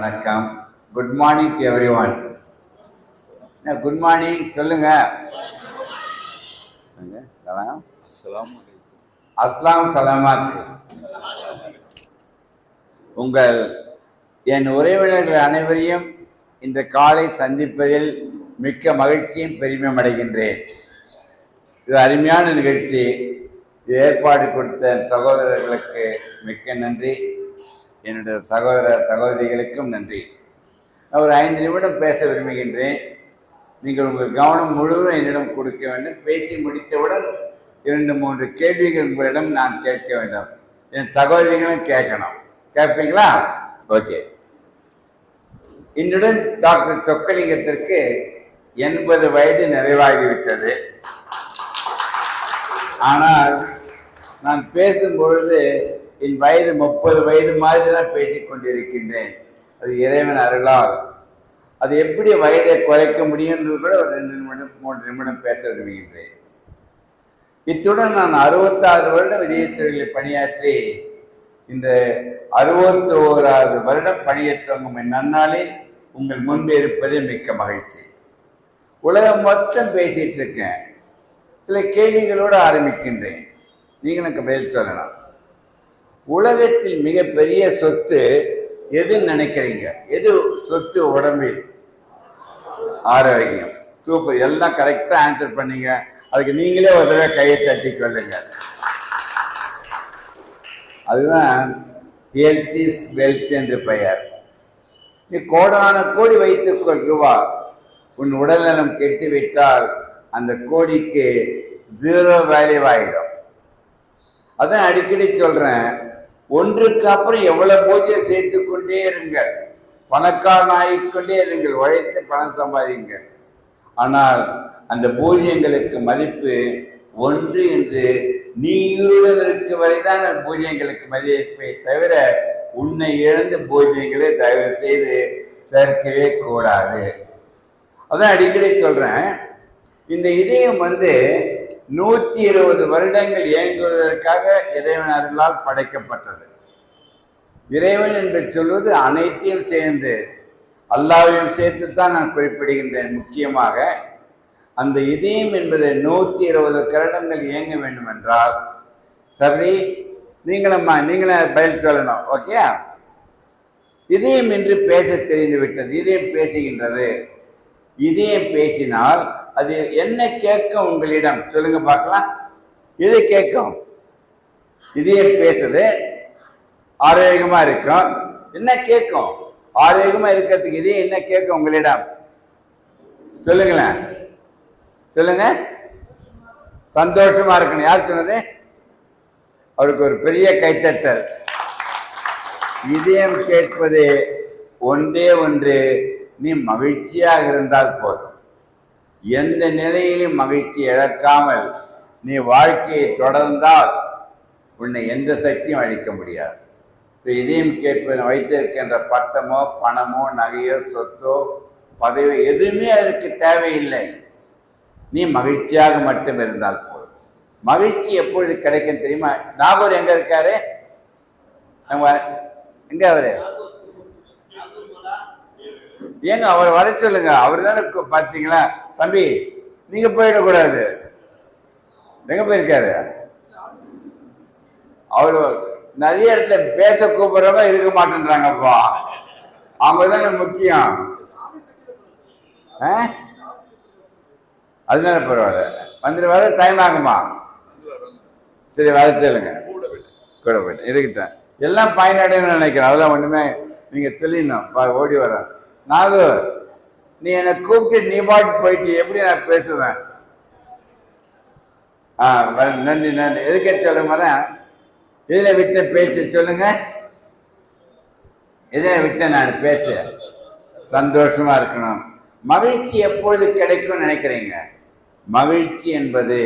வணக்கம். Good morning to everyone good morning சொல்லுங்க. சலாம். அஸ்லாம் அஸ்லாம் சலாமாத். உங்கள் என் உறவினர்கள் அனைவரையும் இன்று காலை சந்திப்பதில் மிக்க மகிழ்ச்சியும் பெருமையும் அடைகின்றேன். இது அருமையான நிகழ்ச்சி. இது ஏற்பாடு கொடுத்த சகோதரர்களுக்கு மிக்க நன்றி. என்னுடைய சகோதர சகோதரிகளுக்கும் நன்றி. நான் ஒரு ஐந்து நிமிடம் பேச விரும்புகின்றேன். நீங்கள் உங்கள் கவனம் முழுவதும் என்னிடம் கொடுக்க வேண்டும். பேசி முடித்தவுடன் இரண்டு மூன்று கேள்விகள் உங்களிடம் நான் கேட்க வேண்டும். என் சகோதரிகளும் கேட்கணும். கேட்பீங்களா? ஓகே. இன்றுடன் டாக்டர் சொக்கலிங்கத்திற்கு எண்பது வயது நிறைவாகிவிட்டது. ஆனால் நான் பேசும்பொழுது என் வயது முப்பது வயது மாதிரி தான் பேசி கொண்டிருக்கின்றேன் அது இறைவன் அருளால். அது எப்படி வயதை குறைக்க முடியும்ன்றது கூட ஒரு ரெண்டு நிமிடம் மூன்று நிமிடம் பேச விரும்புகின்றேன். இத்துடன் நான் அறுபத்தாறு வருடம் விஜயத்துறையில் பணியாற்றி இந்த அறுபத்தி ஓராவது வருடம் பணியேற்றவங்க தொடங்கும் நன்னாளில் உங்கள் முன்பு இருப்பதே மிக்க மகிழ்ச்சி. உலகம் மொத்தம் பேசிகிட்டு இருக்கேன். சில கேள்விகளோடு ஆரம்பிக்கின்றேன். நீங்கள் எனக்கு பதில் சொல்லலாம். உலகத்தில் மிகப்பெரிய சொத்து எதுன்னு நினைக்கிறீங்க? எது சொத்து உடம்பில்? ஆரோக்கியம். சூப்பர் எல்லாம் கரெக்டாக ஆன்சர் பண்ணீங்க. அதுக்கு நீங்களே ஒரு தடவை கையை தட்டி கொள்ளுங்க. அதுதான் ஹெல்த் இஸ் வெல்த் என்று பெயர். நீ கோடான கோடி வைத்துக்கொள் ரூபா உன் உடல்நலம் கெட்டுவிட்டால் அந்த கோடிக்கு ஜீரோ வேல்யூ ஆகிடும் அதான் அடிக்கடி சொல்கிறேன் ஒன்றுக்கு அப்புறம் எவ்வளவு பூஜையை செய்து கொண்டே இருங்கள். பணக்காரனாகிக்கொண்டே இருங்கள். உழைத்து பணம் சம்பாதிங்கள் ஆனால் அந்த பூஜ்யங்களுக்கு மதிப்பு ஒன்று என்று நீ உயிருடன் இருக்க வரைதான் அந்த பூஜ்யங்களுக்கு மதிப்பை தவிர உன்னை இழந்த பூஜ்யங்களை தயவு செய்து சேர்க்கவே கூடாது. அதான் அடிக்கடி சொல்றேன். இந்த இதயம் வந்து நூத்தி இருபது வருடங்கள் இயங்குவதற்காக இறைவன் அருளால் படைக்கப்பட்டது. இறைவன் என்று சொல்வது அனைத்தையும் சேர்ந்து அல்லாவையும் சேர்த்து தான் நான் குறிப்பிடுகின்றேன் முக்கியமாக. அந்த இதயம் என்பது நூத்தி இருபது கருடங்கள் இயங்க வேண்டும் என்றால் சரி நீங்களம்மா நீங்களே பதில் சொல்லணும் ஓகே இதயம் என்று பேச தெரிந்து விட்டது இதயம் பேசுகின்றது. இதயம் பேசினால் அது என்ன கேட்கும் உங்களிடம்? சொல்லுங்க பார்க்கலாம். இதை கேட்கும்? இதயம் பேசுது. ஆரோக்கியமா இருக்கும் என்ன கேட்கும்? ஆரோக்கியமா இருக்கிறதுக்கு இதே என்ன கேட்கும் உங்களிடம்? சொல்லுங்களேன். சொல்லுங்க. சந்தோஷமா இருக்கணும். யார் சொன்னது? அவருக்கு ஒரு பெரிய கைத்தட்டல். இதயம் கேட்பது ஒன்றே ஒன்று நீ மகிழ்ச்சியாக இருந்தால் போதும். எந்த நிலையிலும் மகிழ்ச்சி இழக்காமல் நீ வாழ்க்கையை தொடர்ந்தால் உன்னை எந்த சக்தியும் அழிக்க முடியாது. ஸோ இதையும் கேட்பது வைத்திருக்கின்ற பட்டமோ பணமோ நகையோ சொத்தோ பதவி எதுவுமே அதற்கு தேவையில்லை. நீ மகிழ்ச்சியாக மட்டும் இருந்தால் போதும். மகிழ்ச்சி எப்பொழுது கிடைக்கும் தெரியுமா? நாகூர் எங்க இருக்காரு? நம்ம எங்க அவரு? ஏங்க அவர் வர சொல்லுங்க. அவர் தானே பாத்தீங்களா? தம்பி நீங்க போயிடக்கூடாது. எங்க போயிருக்காரு? அவரு நிறைய இடத்துல பேச கூப்பிடுறவங்க இருக்க மாட்டேன்றாங்கப்பா. அவங்க தானே முக்கியம். ஆ? அதனால பரவாயில்ல. வந்துட்டு வர டைம் ஆகுமா? சரி வர சொல்லுங்க. கூட போயிட்டு இருக்கட்டேன். எல்லாம் பயனடையணும்னு நினைக்கிறேன். அதெல்லாம் ஒன்றுமே நீங்கள் சொல்லிடணும். ஓடி வரேன் நாகூர் நீ என்னை கூப்பிட்டு நீ பாட்டு போயிட்டு எப்படி நான் பேசுவேன்? ஆ நன்றி நன்றி. எதுக்கே சொல்லும் போதேன் இதில் விட்ட பேச்சு சொல்லுங்க. இதில் விட்ட நான் பேச்சு. சந்தோஷமா இருக்கணும். மகிழ்ச்சி எப்பொழுது கிடைக்கும் நினைக்கிறீங்க? மகிழ்ச்சி என்பது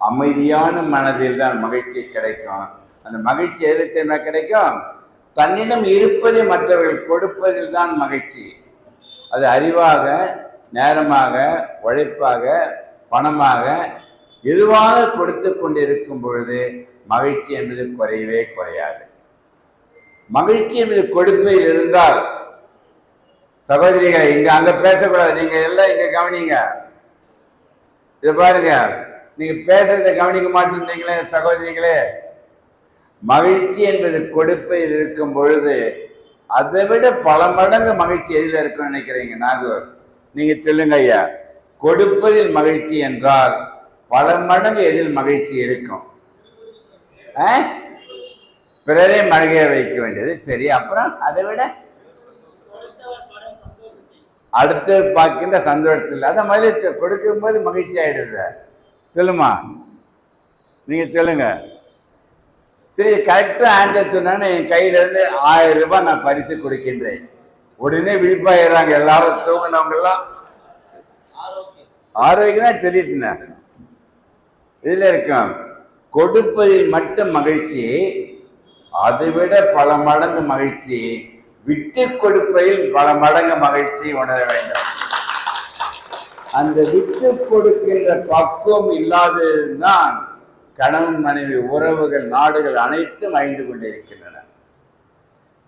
அமைதியான மனதில் தான் மகிழ்ச்சி கிடைக்கும். அந்த மகிழ்ச்சி எதில் தெரியுமா கிடைக்கும்? தன்னிடம் இருப்பதை மற்றவர்கள் கொடுப்பதில் தான் மகிழ்ச்சி. அது அறிவாக நேரமாக உழைப்பாக பணமாக எதுவாக கொடுத்து கொண்டிருக்கும் பொழுது மகிழ்ச்சி என்பது குறையவே குறையாது. மகிழ்ச்சி என்பது கொடுப்பதில் இருந்தால் சகோதரிகளை இங்க அங்க பேசக்கூடாது. நீங்க எல்லாம் இங்க கவனிங்க. இது பாருங்க. நீங்க பேசுறதை கவனிக்க மாட்டேன்றீங்களே சகோதரிகளே. மகிழ்ச்சி என்பது கொடுப்பில் இருக்கும் பொழுது அதை விட பல மடங்கு மகிழ்ச்சி எதில் இருக்கும் நினைக்கிறீங்க நாகூர்? நீங்க சொல்லுங்க ஐயா. கொடுப்பதில் மகிழ்ச்சி என்றால் பல மடங்கு எதில் மகிழ்ச்சி இருக்கும்? ஆ? பிறரை மகிழ வைக்க வேண்டியது சரி. அப்புறம் அதை விட அடுத்து பார்க்கின்ற சந்தோஷத்தில் அதை மாதிரி கொடுக்கும்போது மகிழ்ச்சி ஆயிடுது. சொல்லுமா? நீங்க சொல்லுங்க. சரி கரெக்டாக ஆன்சர் சொன்னான்னு என் கையிலேருந்து ஆயிரம் ரூபாய் நான் பரிசு கொடுக்கின்றேன். உடனே விழிப்பாயிடுறாங்க எல்லாரும் தூங்கினவங்கெல்லாம். ஆரோக்கியம் தான் சொல்லிட்டுனேன். இதில் இருக்கும் கொடுப்பதில் மட்டும் மகிழ்ச்சி அதை விட பல மடங்கு மகிழ்ச்சி விட்டு கொடுப்பதில் பல மடங்கு மகிழ்ச்சி உணர வேண்டும். அந்த விட்டு கொடுக்கின்ற பக்குவம் இல்லாததுதான் கணவன் மனைவி உறவுகள் நாடுகள் அனைத்தும் அழிந்து கொண்டிருக்கின்றன.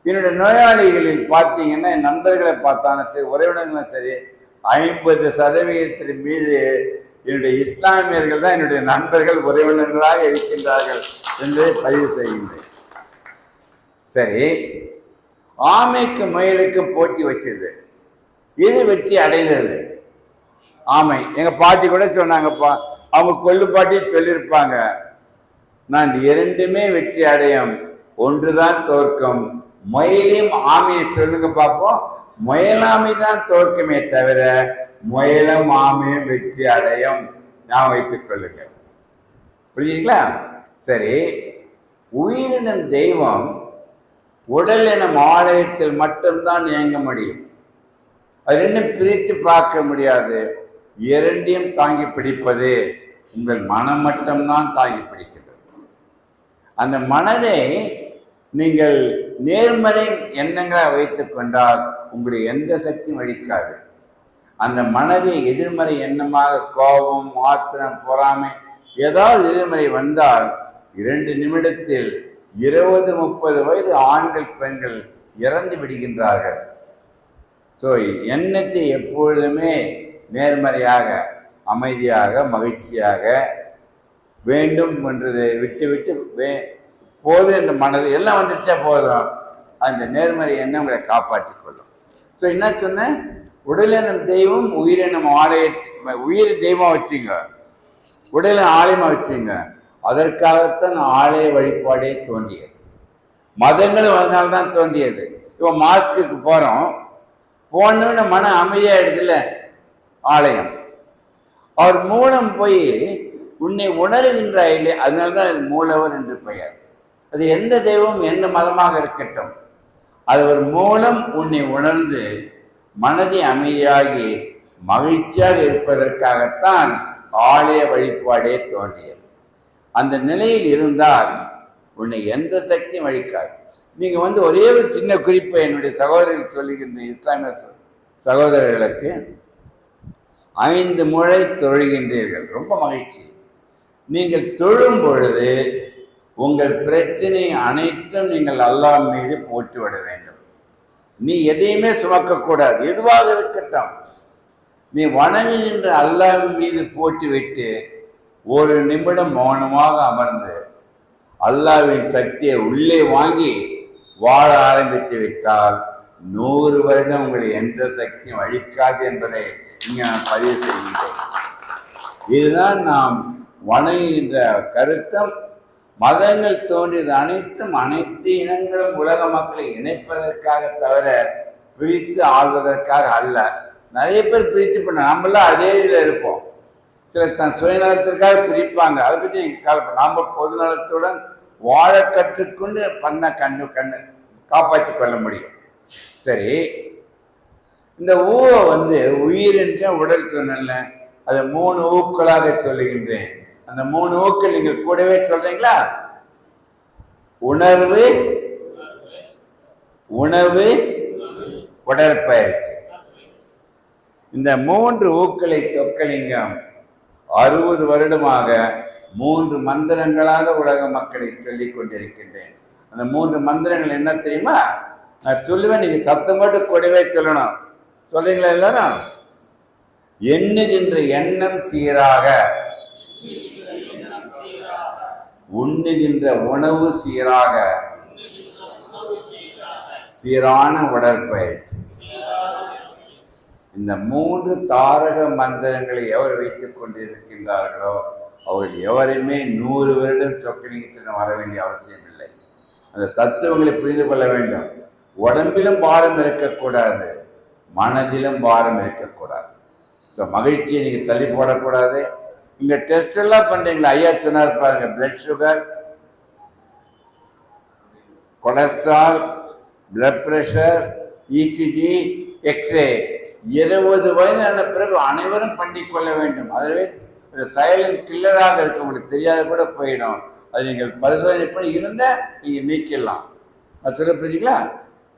என்னுடைய நோயாளிகளில் பார்த்தீங்கன்னா என் நண்பர்களை பார்த்தாலும் சரி உறவினர்களும் சரி ஐம்பது சதவீதத்தின் மீது என்னுடைய இஸ்லாமியர்கள் தான் என்னுடைய நண்பர்கள் உறவினர்களாக இருக்கின்றார்கள் என்று பதிவு செய்கின்றேன். சரி ஆமைக்கு மயிலுக்கு போட்டி வச்சது. இது வெற்றி அடைந்தது. ஆமை. எங்கள் பாட்டி கூட சொன்னாங்கப்பா அவங்க கொள்ளுப்பாட்டி சொல்லியிருப்பாங்க. நான் இரண்டுமே வெற்றி அடையும். ஒன்றுதான் தோற்கும். முயலையும் ஆமையை சொல்லுங்க பார்ப்போம். முயலாமை தான் தோற்குமே தவிர முயலும் ஆமையும் வெற்றி அடையும். நான் வைத்துக் கொள்ளுங்க புரியுதுங்களா? சரி. உயிரினம் தெய்வம் உடல் எனும் ஆலயத்தில் மட்டும்தான் இயங்க முடியும். அது இன்னும் பிரித்து பார்க்க முடியாது. இரண்டையும் தாங்கி பிடிப்பது உங்கள் மனம் மட்டும்தான் தாங்கி பிடிக்கிறது. அந்த மனதை நீங்கள் நேர்மறை எண்ணங்களை வைத்துக் கொண்டால் உங்களுடைய எந்த சக்தியும் அழிக்காது. அந்த மனதை எதிர்மறை எண்ணமாக கோபம் ஆத்திரம் பொறாமை ஏதாவது எதிர்மறை வந்தால் இரண்டு நிமிடத்தில் இருபது முப்பது வயது ஆண்கள் பெண்கள் இறந்து விடுகின்றார்கள். ஸோ எண்ணத்தை எப்பொழுதுமே நேர்மறையாக அமைதியாக மகிழ்ச்சியாக வேண்டும் என்றதை விட்டு விட்டு வே போது என்ற மனது எல்லாம் வந்துடுச்சா போதும். அந்த நேர்மறை எண்ணம் உங்களை காப்பாற்றி கொள்ளும். ஸோ என்ன சொன்னேன் உடலினம் தெய்வம் உயிரினம் ஆலய உயிர் தெய்வம் வச்சுங்க. உடலை ஆலயமாக வச்சுங்க. அதற்காகத்தான் ஆலய வழிபாடே தோன்றியது. மதங்களும் அதனால்தான் தோன்றியது. இப்போ மாஸ்க்குக்கு போகிறோம் போனோன்னு மன அமைதியாயிடுதுல்ல ஆலயம். அவர் மூலம் போய் உன்னை உணர்கின்றாய் இல்லை அதனால்தான் அது மூலவர் என்று பெயர். அது எந்த தெய்வம் எந்த மதமாக இருக்கட்டும் அது ஒரு மூலம் உன்னை உணர்ந்து மனதை அமைதியாகி மகிழ்ச்சியாக இருப்பதற்காகத்தான் ஆலய வழிபாடே தோன்றியது. அந்த நிலையில் இருந்தால் உன்னை எந்த சக்தியும் அழிக்காது. நீங்கள் வந்து ஒரே ஒரு சின்ன குறிப்பை என்னுடைய சகோதரர்கள் சொல்லுகின்ற இஸ்லாமிய சகோதரர்களுக்கு ஐந்து முறை தொழுகின்றீர்கள். ரொம்ப மகிழ்ச்சி. நீங்கள் தொழும் பொழுது உங்கள் பிரச்சனை அனைத்தும் நீங்கள் அல்லாஹ் மீது போட்டுவிட வேண்டும். நீ எதையுமே சுமக்கக்கூடாது. எதுவாக இருக்கட்டும். நீ வணங்குகின்ற அல்லாஹ் மீது போட்டுவிட்டு ஒரு நிமிடம் மௌனமாக அமர்ந்து அல்லாஹ்வின் சக்தியை உள்ளே வாங்கி வாழ ஆரம்பித்து விட்டால் நூறு வருடம் உங்களை எந்த சக்தியும் அழிக்காது என்பதை பதிவு செய்கின்றேன் இதுதான் நாம் வணங்குகின்ற கருத்தம். மதங்கள் தோன்றியது அனைத்தும் அனைத்து இனங்களும் உலக மக்களை இணைப்பதற்காக தவிர பிரித்து ஆள்வதற்காக அல்ல. நிறைய பேர் பிரித்து பண்ண நம்மளாம் அதே இதில் இருப்போம். சில தன் சுயநலத்திற்காக பிரிப்பாங்க. அதை பற்றி எங்கள் கவலைப்பட நாம் பொதுநலத்துடன் வாழ கற்றுக்கொண்டு பண்ண கண்ணு கண்ணு காப்பாற்றி கொள்ள முடியும். சரி இந்த ஊவை வந்து உயிர் என்ற உடல் சொன்னல அதை மூணு ஊக்களாக சொல்லுகின்றேன். அந்த மூணு ஊக்கள் நீங்கள் கூடவே சொல்றீங்களா? உணர்வு உணவு உடற்பயிற்சி. இந்த மூன்று ஊக்களை சொக்கலிங்கம் அறுபது வருடமாக மூன்று மந்திரங்களாக உலக மக்களை சொல்லிக் கொண்டிருக்கின்றேன். அந்த மூன்று மந்திரங்கள் என்ன தெரியுமா? நான் சொல்லுவேன் நீங்க சத்தம் மட்டும் கூடவே சொல்லணும். சொல்றீங்களா எல்லாரும்? எண்ணுகின்ற எண்ணம் சீராக. உண்ணுகின்ற உணவு சீராக. சீரான உடற்பயிற்சி. இந்த மூன்று தாரக மந்திரங்களை எவர் வைத்துக் கொண்டிருக்கின்றார்களோ அவர்கள் எவரையுமே நூறு வருடம் சொக்கலிங்கத்திடம் வர வேண்டிய அவசியம் இல்லை அந்த தத்துவங்களை புரிந்து கொள்ள வேண்டும். உடம்பிலும் பாரம் இருக்கக்கூடாது. மனதிலும் பாரம் இருக்கக்கூடாது. ஸோ மகிழ்ச்சியை நீங்கள் தள்ளி போடக்கூடாது. இங்கே டெஸ்ட் எல்லாம் பண்ணுறீங்களா ஐயா சொன்னார் பாருங்க blood sugar cholesterol blood pressure ECG x-ray இருபது வயதான பிறகு அனைவரும் பண்ணிக்கொள்ள வேண்டும். அதுவே சைலண்ட் கில்லராக இருக்கு உங்களுக்கு தெரியாத கூட போயிடும். அது நீங்கள் பரிசோதனை பண்ணி இருந்தால் நீங்கள் நீக்கிடலாம். அது சொல்ல புரிஞ்சுங்களா?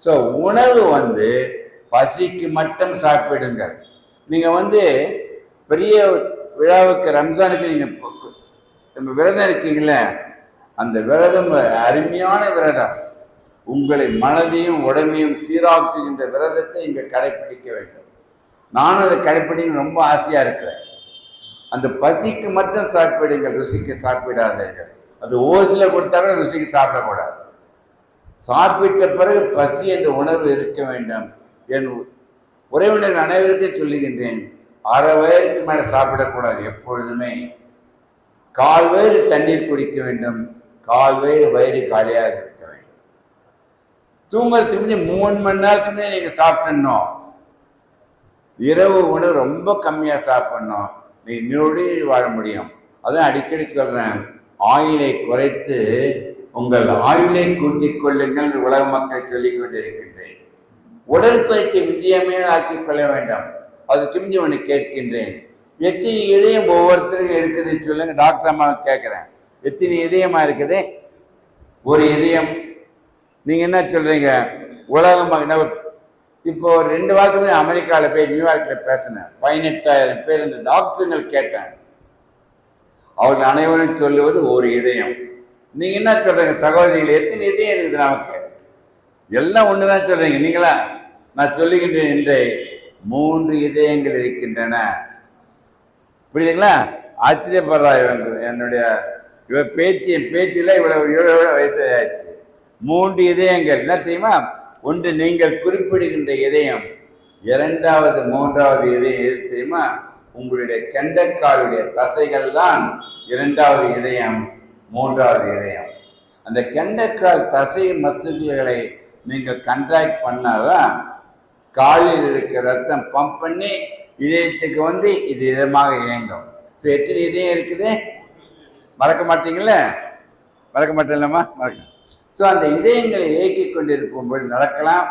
ஸோ உணவு வந்து பசிக்கு மட்டும் சாப்பிடுங்கள் நீங்கள் வந்து பெரிய விழாவுக்கு ரம்ஜானுக்கு நீங்கள் நம்ம விரதம் இருக்கீங்களே அந்த விரதம் அருமையான விரதம். உங்களை மனதையும் உடமையும் சீராக்குகின்ற விரதத்தை இங்கே கடைப்பிடிக்க வேண்டும். நானும் அதை கடைப்பிடிக்க ரொம்ப ஆசையாக இருக்கிறேன். அந்த பசிக்கு மட்டும் சாப்பிடுங்கள் ருசிக்கு சாப்பிடாதீர்கள். அது ஓசில் கொடுத்தா கூட ருசிக்கு சாப்பிடக்கூடாது. சாப்பிட்ட பிறகு பசி என்ற உணர்வு இருக்க வேண்டும். என் உறவினர் அனைவருக்கும் சொல்லுகின்றேன் அரை வயருக்கு மேலே சாப்பிடக்கூடாது எப்பொழுதுமே. கால் வயிறு தண்ணீர் குடிக்க வேண்டும் கால் வயிறு வயிறு காலியாக இருக்க வேண்டும். தூங்குறதுக்கு முந்தைய மூணு மணி நேரத்துக்கு முந்தைய நீங்கள் சாப்பிடணும். இரவு உணவு ரொம்ப கம்மியாக சாப்பிடணும். நீ நொடி வாழ முடியும். அதான் அடிக்கடி சொல்கிறேன் ஆயிலை குறைத்து உங்கள் ஆயுளை கூட்டிக் கொள்ளுங்கள் உலக மக்கள் சொல்லிக் கொண்டிருக்கின்றேன். உடற்பயிற்சி இன்றியமையாக ஆக்கிக் கொள்ள வேண்டாம். அது மிஞ்சி ஒன்று கேட்கின்றேன். எத்தனை இதயம் ஒவ்வொருத்தருக்கும் இருக்குதுன்னு சொல்லுங்க டாக்டர் அம்மா கேட்குறேன். எத்தனை இதயமா இருக்குது? ஒரு இதயம். நீங்கள் என்ன சொல்றீங்க? உலகம் இப்போ ஒரு ரெண்டு வாரத்துக்கு அமெரிக்காவில் போய் நியூயார்க்கில் பேசினேன். பதினெட்டாயிரம் பேர் இந்த டாக்டருங்கள் கேட்டேன். அவர்கள் அனைவரும் சொல்லுவது ஒரு இதயம். நீங்கள் என்ன சொல்றீங்க சகோதரிகள் எத்தனை இதயம் இருக்குது நமக்கு? எல்லாம் ஒண்ணுதான் சொல்றீங்க நீங்களா? நான் சொல்லுகின்றேன் இன்றை மூன்று இதயங்கள் இருக்கின்றன. புரியுதுங்களா? ஆச்சரியப்படுறா இவங்க என்னுடைய இவ பேத்தி என் பேத்தியில் இவ்வளவு இவ்வளோ இவ்வளவு வயசாச்சு மூன்று இதயங்கள் என்ன தெரியுமா? ஒன்று நீங்கள் குறிப்பிடுகின்ற இதயம் இரண்டாவது மூன்றாவது இதயம் எது தெரியுமா? உங்களுடைய கெண்டக்காலுடைய தசைகள் தான் இரண்டாவது இதயம் மூன்றாவது இதயம். அந்த கெண்டக்கால் தசை மசில்களை நீங்கள் கண்ட்ராக்ட் பண்ணாதான் காலில் இருக்க ரத்தம் பம்ப் பண்ணி இதயத்துக்கு வந்து இது இதமாக இயங்கும். ஸோ எத்தனை இதயம் இருக்குது? மறக்க மாட்டீங்களே? மறக்க மாட்டேன்லம்மா மறக்க. ஸோ அந்த இதயங்களை இயக்கி கொண்டிருக்கும்போது நடக்கலாம்.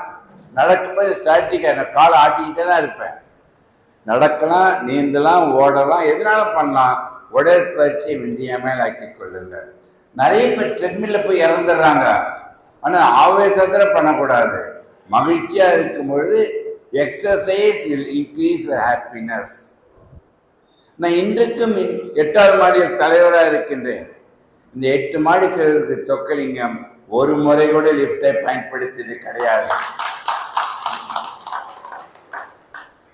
நடக்கும்போது ஸ்டாட்டிக்காக நான் காலை ஆட்டிக்கிட்டே தான் இருப்பேன். நடக்கலாம் நீந்தலாம் ஓடலாம் எதனாலும் பண்ணலாம். உடற்பயிற்சியை இன்றியமையில் ஆக்கி கொள்ளுங்கள். நிறைய பேர் ட்ரெட்மில்ல போய் இறந்துடுறாங்க. ஆனால் ஆவேசத்தில் பண்ணக்கூடாது. மகிழ்ச்சியாக இருக்கும் பொழுது exercise will increase your happiness நான் இன்றைக்கும் எட்டாவது மாடியில் தலைவராக இருக்கின்றேன். இந்த எட்டு மாடிக்கு சொக்கலிங்கம் ஒரு முறை கூட லிஃப்டை பயன்படுத்தியது கிடையாது.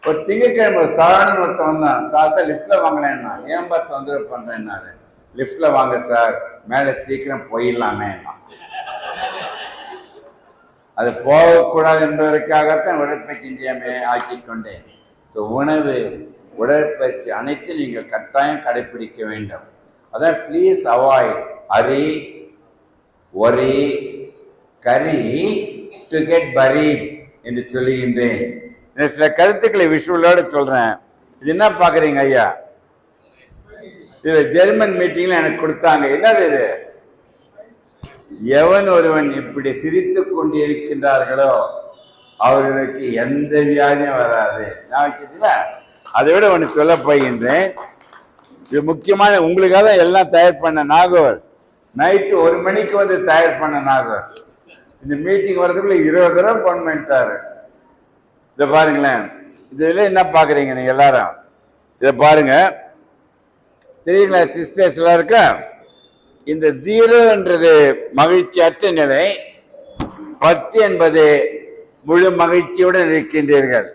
ஒரு திங்கக்கிழமை சாதாரண ஒருத்தன் வந்தான் சார் சார் லிஃப்ட்டில் வாங்கினேன்னா ஏன்பா தொந்தரவு பண்ணுறேன்னாரு லிஃப்ட்டில் வாங்க சார். மேலே சீக்கிரம் போயிடலாமே. அது போகக்கூடாது என்பதற்காகத்தான் உடற்பயிற்சி இன்றியமே ஆக்கிக்கொண்டேன் ஸோ உணவு உடற்பயிற்சி அனைத்தும் நீங்கள் கட்டாயம் கடைபிடிக்க வேண்டும். அதான் please avoid hurry worry curry to get buried என்று சொல்லுகின்றேன். சில கருத்துக்களை விஷுவலோடு சொல்கிறேன் இது என்ன பார்க்குறீங்க ஐயா? இது ஜெர்மன் மீட்டிங்ல எனக்கு கொடுத்தாங்க. என்னது இது? எவன் ஒருவன் இப்படி சிரித்து கொண்டு இருக்கின்றார்களோ அவர்களுக்கு எந்த வியாதியும் வராது. நான் வச்சுட்டீங்களா அதை விட ஒன்று சொல்ல போகின்றேன். இது முக்கியமான உங்களுக்காக தான் எல்லாம் தயார் பண்ண நாகூர். நைட்டு ஒரு மணிக்கு வந்து தயார் பண்ண நாகூர். இந்த மீட்டிங் வர்றதுக்குள்ள இருபது தடவை ஃபோன் பண்ணிட்டாரு. இதை பாருங்களேன். இதில் என்ன பார்க்குறீங்க நீங்கள் எல்லாரும்? இதை பாருங்கள் தெரியுங்களா சிஸ்டர்ஸ் எல்லாம் இருக்கா இந்த ஜீரோன்றது மகிழ்ச்சியற்ற நிலை பத்து என்பது முழு மகிழ்ச்சியுடன் இருக்கின்றீர்கள்.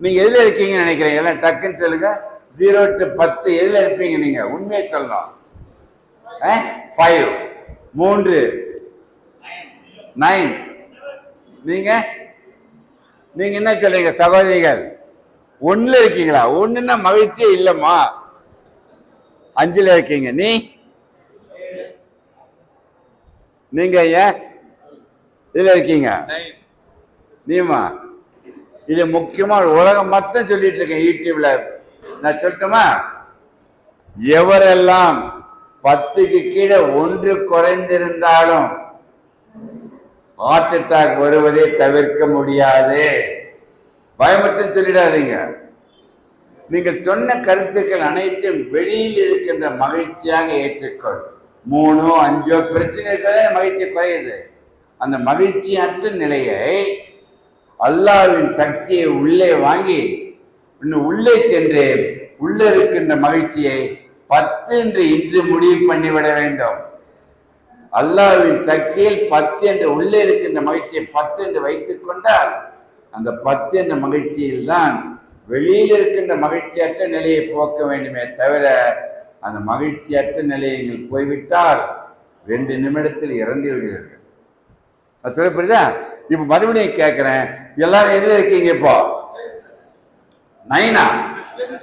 நீங்க எதுல இருக்கீங்கன்னு நினைக்கிறீங்க? எல்லாம் டக்குன்னு சொல்லுங்க. ஜீரோ டு பத்து எதுல இருப்பீங்க நீங்க? உண்மையை சொல்லலாம். ஃபைவ் மூன்று. நைன் நீங்க? நீங்க என்ன சொல்றீங்க சகோதரிகள்? ஒண்ணுல இருக்கீங்களா? ஒண்ணுன்னா மகிழ்ச்சியே இல்லைம்மா. அஞ்சில் இருக்கீங்க. நீ? நீங்க ஏன்? இதுல இருக்கீங்க. நீமா இது முக்கியமா உலகம் மொத்தம் சொல்லிட்டு இருக்கேன் யூடியூப்ல. நான் சொல்லட்டுமா? எவரெல்லாம் பத்துக்கு கீழே ஒன்று குறைந்திருந்தாலும் ஹார்ட் அட்டாக் வருவதை தவிர்க்க முடியாது. பயமுறுத்தம் சொல்லிடாதீங்க. நீங்கள் சொன்ன கருத்துக்கள் அனைத்தும் வெளியில் இருக்கின்ற மகிழ்ச்சியாக ஏற்றுக்கொள். மூணோ அஞ்சோ பிரச்சனை இருக்கிறதே மகிழ்ச்சி குறையுது. அந்த மகிழ்ச்சியற்ற நிலையை அல்லாவின் சக்தியை உள்ளே வாங்கி இன்னும் உள்ளே சென்று உள்ளே இருக்கின்ற மகிழ்ச்சியை பத்து என்று இன்று முடிவு பண்ணிவிட வேண்டும். அல்லாவின் சக்தியில் பத்து என்று உள்ளே இருக்கின்ற மகிழ்ச்சியை பத்து என்று வைத்துக் கொண்டால் அந்த பத்து என்ற மகிழ்ச்சியில் தான் வெளியில் இருக்கின்ற மகிழ்ச்சியற்ற நிலையை போக்க வேண்டுமே தவிர அந்த மகிழ்ச்சியற்ற நிலையை நீங்கள் போய்விட்டால் ரெண்டு நிமிடத்தில் இறந்து விடுகிறது அது சொல்ல புரியுதா? இப்போ மறுபடியும் கேட்குறேன் எல்லாரும் எதில் இருக்கீங்க இப்போ? நைனா?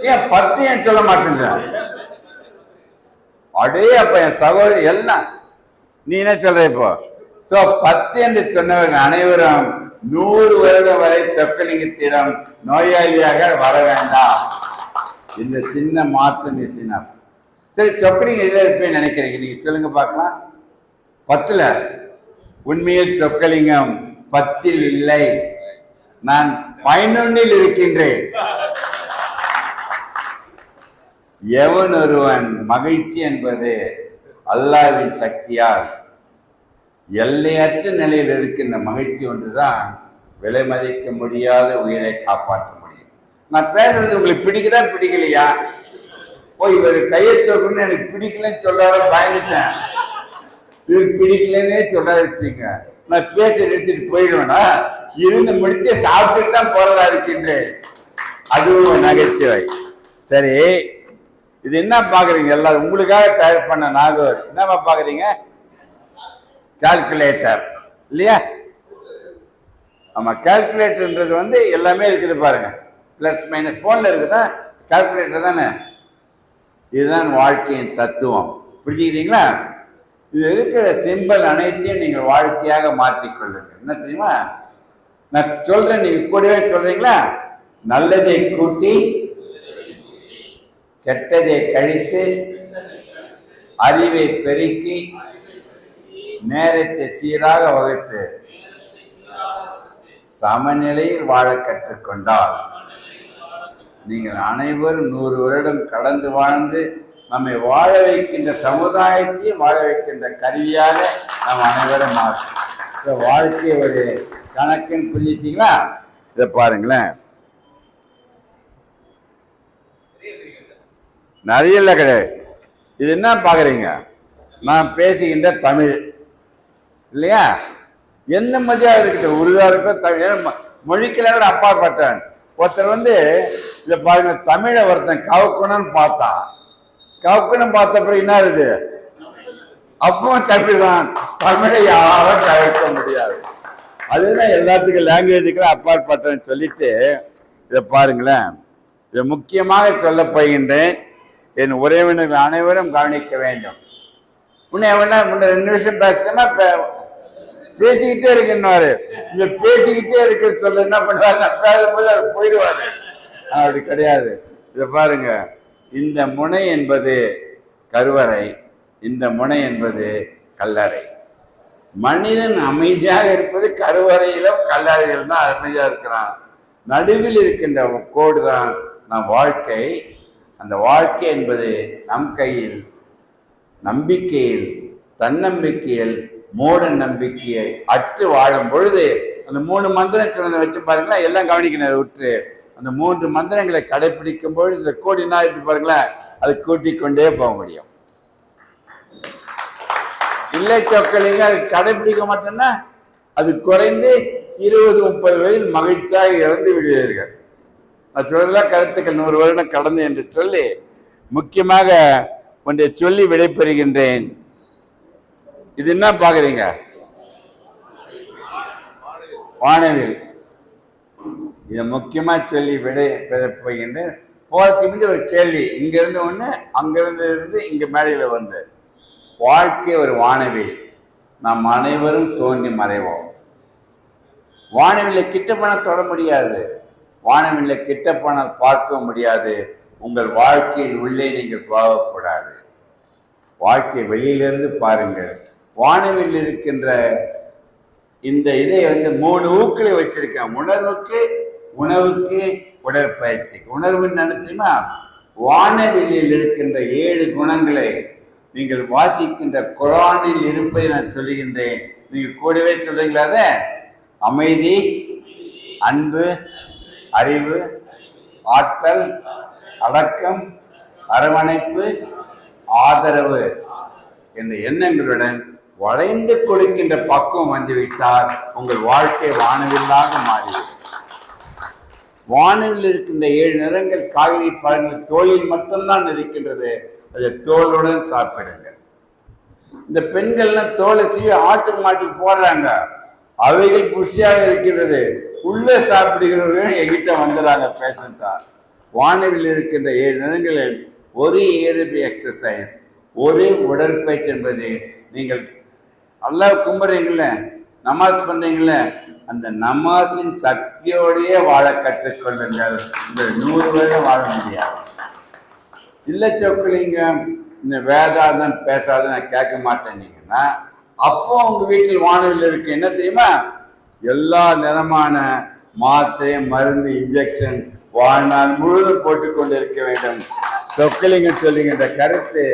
ஏன் பத்து ஏன் சொல்ல மாட்டேங்க அடே அப்ப என் சகோதரி எல்லாம் நீ என்ன சொல்ற இப்போ? ஸோ பத்து என்று சொன்னவர்கள் அனைவரும் நூறு வருடம் வரை சொக்கலிங்கத்திடம் நோயாளியாக வர வேண்டாம். இந்த சின்ன மாற்றம் இஸ் இனஃப் சரி சொக்கலிங்க இதில் இருப்பேன் நினைக்கிறீங்க? நீங்க சொல்லுங்க பார்க்கலாம். பத்துல உண்மையில் சொக்கலிங்கம் பத்தில் இல்லை. நான் பதினொன்னில் இருக்கின்றேன். எவன் ஒருவன் மகிழ்ச்சி என்பது அல்லாவின் சக்தியால். எல்லையற்ற நிலையில் இருக்கின்ற மகிழ்ச்சி ஒன்றுதான் விலை மதிக்க முடியாத உயிரை காப்பாற்ற முடியும். நான் பேசுறது உங்களுக்கு பிடிக்குதா பிடிக்கலையா? ஓ இவர் கையை எனக்கு பிடிக்கலன்னு சொல்லாத பயந்துட்டேன். இவர் பிடிக்கலன்னே சொல்ல வச்சுங்க. நான் பேச்சை நிறுத்திட்டு போயிடுவேனா? இருந்து முடிச்சு சாப்பிட்டுட்டு தான் போறதா இருக்கின்றேன். அதுவும் நகைச்சுவை. சரி இது என்ன பாக்குறீங்க? எல்லாரும் உங்களுக்காக தயார் பண்ண நாகவர். என்னவா பாக்குறீங்க? கால்குலேட்டர் இல்லையா? ஆமாம் கால்குலேட்டர்ன்றது வந்து எல்லாமே இருக்குது பாருங்க. ப்ளஸ் மைனஸ் ஃபோனில் இருக்குதா? கால்குலேட்டர் தானே. இதுதான் வாழ்க்கையின் தத்துவம். புரிஞ்சுக்கிட்டீங்களா? இது இருக்கிற சிம்பல் அனைத்தையும் நீங்கள் வாழ்க்கையாக மாற்றிக்கொள்ளுங்கள். என்ன தெரியுமா? நான் சொல்றேன் நீங்க கூடவே சொல்றீங்களா? நல்லதை கூட்டி கெட்டதை கழித்து அறிவை பெருக்கி நேரத்தை சீராக வகுத்து சமநிலையில் வாழ கற்றுக்கொண்டால் நீங்கள் அனைவரும் நூறு வருடம் கடந்து வாழ்ந்து நம்மை வாழ வைக்கின்ற சமுதாயத்தையும் வாழ வைக்கின்ற கருவியாக நாம் அனைவரும் மாற்றும் இந்த ஒரு கணக்குன்னு புரிஞ்சிட்டீங்களா? இதை பாருங்களேன். நிறைய இல்லை கிடையாது. இது என்ன பார்க்குறீங்க? நான் பேசுகின்ற தமிழ். இல்லையா? எந்த மதியாக இருக்கட்டும் உருதா இருக்கட்டும் தமிழ் ம- மொழிக்கெல்லாம் அப்பாற்பட்டவன் ஒருத்தர் வந்து இதை பாருங்க தமிழை ஒருத்தன் கவுக்கணும்னு பார்த்தான் கவுக்கணும் பார்த்த அப்புறம் என்ன இருக்குது அப்பவும் தமிழ் தான் தமிழை யாரும் கவிழ்க்க முடியாது. அதுதான் எல்லாத்துக்கும் லாங்குவேஜுக்கெல்லாம் அப்பாற்பட்டவன் சொல்லிட்டு இதை பாருங்களேன். இதை முக்கியமாக சொல்ல போகின்றேன். என் உறவினர்கள் அனைவரும் கவனிக்க வேண்டும். முன்ன முன்ன ரெண்டு நிமிஷம் பேசலன்னா பேசிக்கிட்டே இருக்குன்னாரு. இந்த பேசிக்கிட்டே இருக்க சொல்ல என்ன பண்ணுவாரு நான் போது அவர் போயிடுவாரு. அப்படி கிடையாது. இதை பாருங்க. இந்த முனை என்பது கருவறை இந்த முனை என்பது கல்லறை. மனிதன் அமைதியாக இருப்பது கருவறையிலும் கல்லறையில் தான் அமைதியாக இருக்கிறான். நடுவில் இருக்கின்ற கோடு தான் நம் வாழ்க்கை. அந்த வாழ்க்கை என்பது நம் கையில் நம்பிக்கையில் தன்னம்பிக்கையில் மூட நம்பிக்கையை அற்று வாழும் பொழுது அந்த மூணு மந்திரம் வச்சு பாருங்களா எல்லாம் கவனிக்கணும் அதை விட்டு. அந்த மூன்று மந்திரங்களை கடைபிடிக்கும் பொழுது இந்த கோடி என்ன பாருங்களேன் அது கூட்டிக் கொண்டே போக முடியும். இல்லை சொக்கலிங்க அது கடைபிடிக்க மாட்டேன்னா அது குறைந்து இருபது முப்பது வயதில் மகிழ்ச்சியாக இறந்து விடுவீர்கள். நான் சொல்லலாம் கருத்துக்கள் நூறு வருடம் கடந்து என்று சொல்லி முக்கியமாக ஒன்றை சொல்லி விடைபெறுகின்றேன். இது என்ன பாக்குறீங்க வானவில். இதை முக்கியமா சொல்லி விடை பெற போகின்றேன். போகிறதுக்கு மீது ஒரு கேள்வி. இங்க இருந்து ஒண்ணு இருந்து இங்கே இங்க மேடையில வந்து. வாழ்க்கை ஒரு வானவில். நாம் அனைவரும் தோன்றி மறைவோம். வானவில்லை கிட்ட போனால் தொட முடியாது. வானவில்லை கிட்ட போனால் பார்க்க முடியாது. உங்கள் வாழ்க்கையில் உள்ளே நீங்கள் போகக்கூடாது. வாழ்க்கை வெளியிலிருந்து பாருங்கள். வானவில் இருக்கின்ற இந்த இதை வந்து மூணு ஊக்களை வச்சிருக்கேன். உணர்வுக்கு உணவுக்கு உடற்பயிற்சி. உணர்வு நினைச்சுமா வானவில்லில் இருக்கின்ற ஏழு குணங்களை நீங்கள் வாசிக்கின்ற குரானில் இருப்பதை நான் சொல்லுகின்றேன். நீங்கள் கூடவே சொல்றீங்களா அதை? அமைதி அன்பு அறிவு ஆற்றல் அடக்கம் அரவணைப்பு ஆதரவு என்ற எண்ணங்களுடன் வளைந்து கொடுக்கின்ற பக்குவம் வந்துவிட்டால் உங்கள் வாழ்க்கை வானவில்லாக மாறிவிடும். வானவில் இருக்கின்ற ஏழு நிறங்கள் காய்கறி பழங்கள் தோலில் மட்டும்தான் இருக்கின்றது. அதை தோலுடன் சாப்பிடுங்கள். இந்த பெண்கள்லாம் தோலை சீவி ஆட்டு மாட்டுக்கு போடுறாங்க. அவைகள் புஷியாக இருக்கின்றது. உள்ளே சாப்பிடுகிறவர்கள் எங்கிட்ட வந்துடுறாங்க பேஷண்டா வானவில் இருக்கின்ற ஏழு நிறங்களில் ஒரு ஏறுபி எக்ஸசைஸ் ஒரு உடற்பயிற்சி என்பது நீங்கள் அல்லாஹ் கும்பிட்றீங்கள நமாஸ் பண்றீங்கள அந்த நமாஸின் சக்தியோடையே வாழ கற்றுக்கொள்ளுங்கள். இந்த நூறு வருடம் வாழ முடியாது. இல்லை சொக்கலிங்க இந்த வேதாந்தம் பேசாத நான் கேட்க மாட்டேன்னீங்கன்னா அப்போ உங்க வீட்டில் வானவில் இருக்கு என்ன தெரியுமா? எல்லா நிறமான மாத்திரை மருந்து இன்ஜெக்ஷன் வாழ்நாள் முழுதும் போட்டுக்கொண்டு இருக்க வேண்டும் சொக்கலிங்க சொல்லுகின்ற கருத்து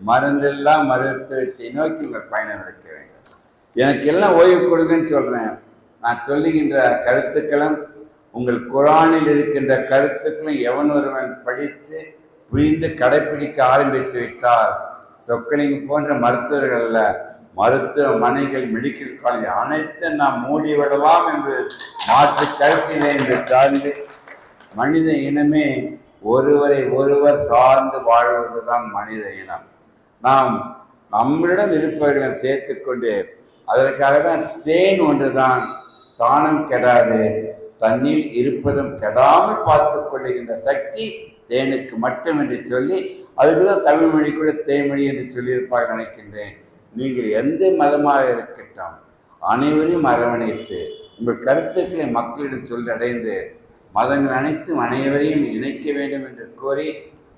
மருந்தெல்லாம் மருத்துவத்தை நோக்கி உங்கள் பயணம் இருக்க வேண்டும் எனக்கு எல்லாம் ஓய்வு கொடுங்கன்னு சொல்கிறேன் நான் சொல்லுகின்ற கருத்துக்களும் உங்கள் குரானில் இருக்கின்ற கருத்துக்களும் எவன் ஒருவன் படித்து புரிந்து கடைபிடிக்க ஆரம்பித்து விட்டால் சொக்கலிங்க போன்ற மருத்துவர்கள் அல்ல மருத்துவமனைகள் மெடிக்கல் காலேஜ் அனைத்தும் நாம் மூடிவிடலாம் என்று மாற்று கருத்திலே என்று சார்ந்து மனித இனமே ஒருவரை ஒருவர் சார்ந்து வாழ்வதுதான் மனித இனம். நாம் நம்மிடம் இருப்பவர்களை சேர்த்துக்கொண்டு அதற்காக தான் தேன் ஒன்றுதான் தானம் கெடாது. தண்ணில் இருப்பதும் கெடாமல் பார்த்து கொள்ளுகின்ற சக்தி தேனுக்கு மட்டும் என்று சொல்லி அதுக்கு தான் தமிழ் மொழி கூட தேன்மொழி என்று சொல்லியிருப்பாக நினைக்கின்றேன். நீங்கள் எந்த மதமாக இருக்கட்டும் அனைவரையும் அரவணைத்து உங்கள் கருத்துக்களை மக்களிடம் சொல்லடைந்து மதங்கள் அனைத்தும் அனைவரையும் இணைக்க வேண்டும் என்று கோரி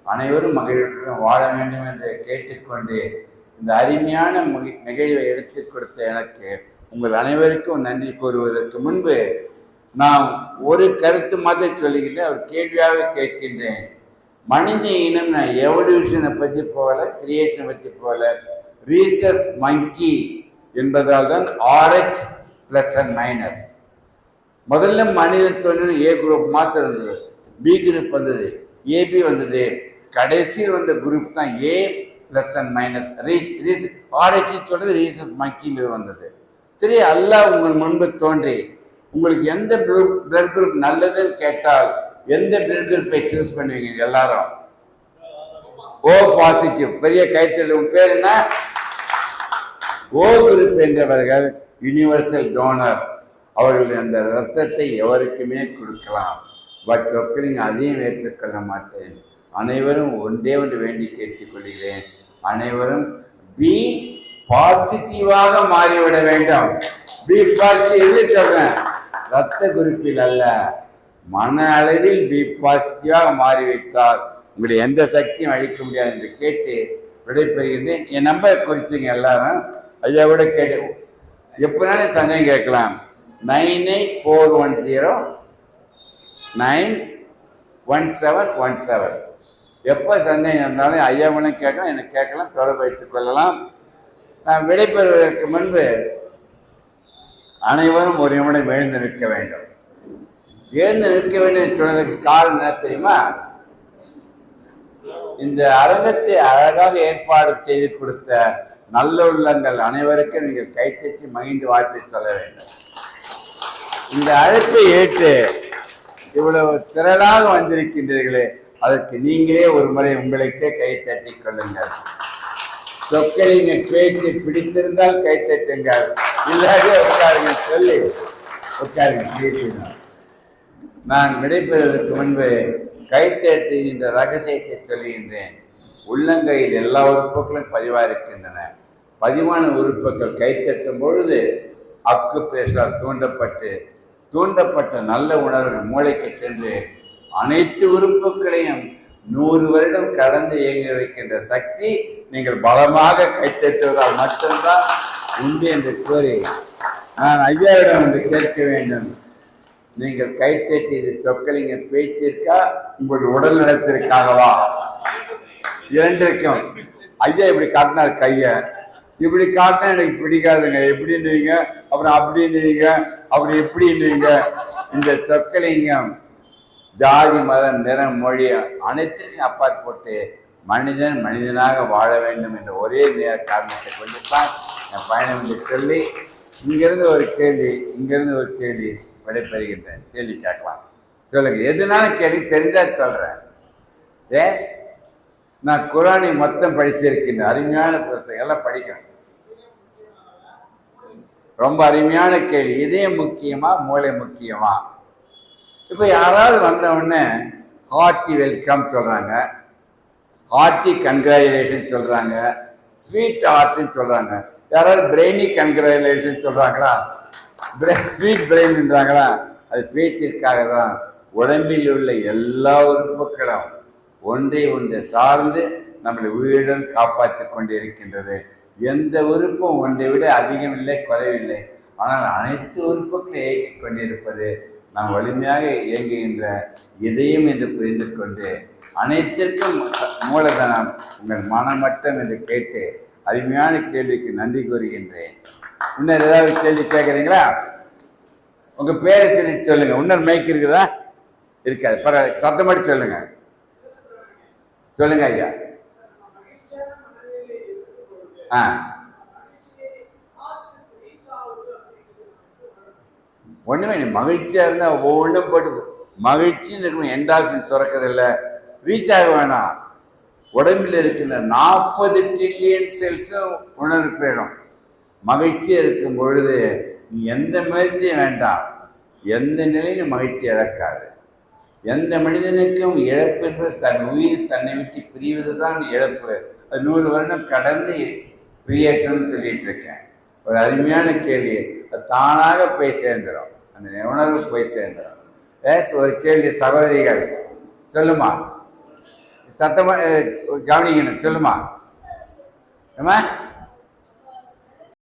அனைவரும் மகிழ்வுடன் வாழ வேண்டும் என்று கேட்டுக்கொண்டு இந்த அருமையான நிகழ்வை எடுத்துக் கொடுத்த எனக்கு உங்கள் அனைவருக்கும் நன்றி கூறுவதற்கு முன்பு நான் ஒரு கருத்து மாதிரி சொல்லிக்கிட்டு ஒரு கேள்வியாக கேட்கின்றேன். மனித இனம் நான் எவல்யூஷனை பற்றி போகல கிரியேஷனை பற்றி போகல. ரீசஸ் மங்கி என்பதால் தான் ஆர்எக்ஸ் பிளஸ் அண்ட் மைனஸ் முதல்ல மனித தொழில் ஏ குரூப் மாத்திரம் இருந்தது. பி குரூப் வந்தது. ஏபி வந்தது. கடைசியில் வந்த குரூப் தான் A plus and minus Rh சொல்றது ரீசஸ் மக்கியில் வந்தது. சரி அல்லாஹ் உங்கள் முன்பு தோன்றி உங்களுக்கு எந்த பிளட் குரூப் நல்லதுன்னு கேட்டால் எந்த பிளட் குரூப்பை சூஸ் பண்ணுவீங்க எல்லாரும்? ஓ பாசிட்டிவ் பெரிய கைத்தறி உங்க பேர் என்ன? ஓ குரூப் என்றவர்கள் யுனிவர்சல் டோனர் அவர்கள் அந்த ரத்தத்தை எவருக்குமே கொடுக்கலாம். பட் நீங்கள் அதையும் ஏற்றுக்கொள்ள மாட்டேன். அனைவரும் ஒன்றே ஒன்று வேண்டி கேட்டுக்கொள்கிறேன். அனைவரும் பி பாசிட்டிவாக மாறிவிட வேண்டும். பி பாசிட்டிவ் சொல்றேன்? ரத்த குறிப்பில் அல்ல. மன அளவில் பி பாசிட்டிவாக மாறிவிட்டால் உங்களுடைய எந்த சக்தியும் அழிக்க முடியாது என்று கேட்டு விடைபெறுகின்றேன். என் நம்பர் குறிச்சிங்க எல்லாரும். ஐயா விட கேட்டு எப்போனாலும் சந்தேகம் கேட்கலாம். Nine eight four one zero nine one seven one seven எப்போ சந்தேகம் இருந்தாலும் ஐயா கேட்கலாம் எனக்கு கேட்கலாம் தொடர்பு வைத்துக் கொள்ளலாம். நான் விடைபெறுவதற்கு முன்பு அனைவரும் ஒரு நிமிடம் எழுந்து நிற்க வேண்டும். எழுந்து நிற்க வேண்டும் சொன்னதற்கு காரணம் என்ன தெரியுமா? இந்த அரங்கத்தை அழகாக ஏற்பாடு செய்து கொடுத்த நல்ல உள்ளங்கள் அனைவருக்கும் நீங்கள் கைத்தட்டி மகிழ்ந்து வாழ்த்து சொல்ல வேண்டும். இந்த அழைப்பை ஏற்று இவ்வளவு திரளாக வந்திருக்கின்றீர்களே அதற்கு நீங்களே ஒரு முறை உங்களுக்கே கை கொள்ளுங்கள். சொற்களின் பேச்சு பிடித்திருந்தால் கை தட்டுங்கள். உட்காருங்க சொல்லி. உட்காருங்க பேசினோம் நான் விடைபெறுவதற்கு முன்பு கைத்தேற்றுகின்ற ரகசியத்தை சொல்கின்றேன் உள்ளங்கையில் எல்லா உறுப்புகளும் பதிவாயிருக்கின்றன. பதிவான உறுப்புகள் கைத்தட்டும் பொழுது அக்கு பிரேசலால் தூண்டப்பட்டு தூண்டப்பட்ட நல்ல உணர்வு மூளைக்கு சென்று அனைத்து உறுப்புகளையும் நூறு வருடம் கடந்து இயங்க வைக்கின்ற சக்தி நீங்கள் பலமாக கைத்தட்டுவதால் மட்டும்தான் உண்டு என்று கூறி நான் ஐயாவிடம் என்று கேட்க வேண்டும். நீங்கள் கைத்தட்டியது சொக்கலிங்க பேச்சிற்கா உங்கள் உடல் நலத்திற்காகவா? இரண்டிற்கும். ஐயா இப்படி காட்டினார் கைய. இப்படி காட்டினா எனக்கு பிடிக்காதுங்க. எப்படின்னுவீங்க அப்புறம் அப்படின்னுவீங்க அப்புறம் எப்படின்னுவீங்க இந்த சொக்கலிங்கம் ஜாதி மதம் நிறம் மொழி பார்த்து போட்டு மனிதன் மனிதனாக வாழ வேண்டும் என்ற ஒரே நேர காரணத்தை கொண்டுதான் என் பயணம் என்று சொல்லி இங்கிருந்து ஒரு கேள்வி இங்கிருந்து ஒரு கேள்வி விடைபெறுகின்றேன். கேள்வி கேட்கலாம். சொல்லுங்க எதுனாலும் கேள்வி? தெரிஞ்சா சொல்றேன். எஸ் நான் குரானை மொத்தம் படிச்சிருக்கின்றேன் அருமையான புத்தகம் படிக்கிறேன். படிக்கணும் ரொம்ப அருமையான கேள்வி. இதே முக்கியமா மூளை முக்கியமா? இப்போ யாராவது வந்தவுடனே ஹார்ட்டி வெல்கம் சொல்கிறாங்க ஹார்ட்டி கன்கிராச்சுலேஷன் சொல்கிறாங்க ஸ்வீட் ஹார்ட்டுன்னு சொல்கிறாங்க யாராவது பிரெயினி கன்கிராச்சுலேஷன் சொல்கிறாங்களா ஸ்வீட் பிரெயின்ன்றாங்களா? அது பேச்சிற்காக தான். உடம்பில் உள்ள எல்லா உறுப்புகளும் ஒன்றை ஒன்றை சார்ந்து நம்மளை உயிருடன் காப்பாற்றி கொண்டு இருக்கின்றது எந்த உறுப்பும் ஒன்றை விட அதிகமில்லை குறைவில்லை. ஆனால் அனைத்து உறுப்புகளை இயக்கிக் கொண்டிருப்பது நாம் வலிமையாக இயங்குகின்ற இதயம் என்று புரிந்து கொண்டு அனைத்திற்கும் மூலதனம் உங்கள் மனமட்டம் என்று கேட்டு அருமையான கேள்விக்கு நன்றி கூறுகின்றேன். இன்னும் ஏதாவது கேள்வி கேட்குறீங்களா? உங்கள் பேரை சொல்லி சொல்லுங்கள் இன்னொரு மைக் இருக்குதா? இருக்காது. பரவாயில்ல. சத்தமாடி சொல்லுங்கள் சொல்லுங்கள் ஐயா. ஆ. ஒன்றுமே இல்லை. மகிழ்ச்சியாக இருந்தால் ஒவ்வொன்றும் போட்டு மகிழ்ச்சின்னு இருக்கணும். என்டால்ஃபின் சுரக்கதில்லை ரீச் ஆக வேணாம். உடம்பில் இருக்கின்ற நாற்பது ட்ரில்லியன் செல்ஸும் உணர்வு போயிடும். மகிழ்ச்சியாக இருக்கும் பொழுது நீ எந்த முயற்சியும் வேண்டாம். எந்த நிலையிலும் மகிழ்ச்சி இழக்காது. எந்த மனிதனுக்கும் இழப்பு என்று தன் உயிர் தன்னை விட்டு பிரிவது தான் இழப்பு. அது நூறு வருடம் கடந்து பிரியட்டும்னு சொல்லிட்டு இருக்கேன். ஒரு அருமையான கேள்வி. அது தானாக போய் சேர்ந்துடும் அந்த உணர்வு போய் சேர்ந்துடும் ஏஸ் ஒரு கேள்வி சகோதரிகள் சொல்லுமா? சத்தமாக கவனிக்கணும் சொல்லுமா? ஏம்மா?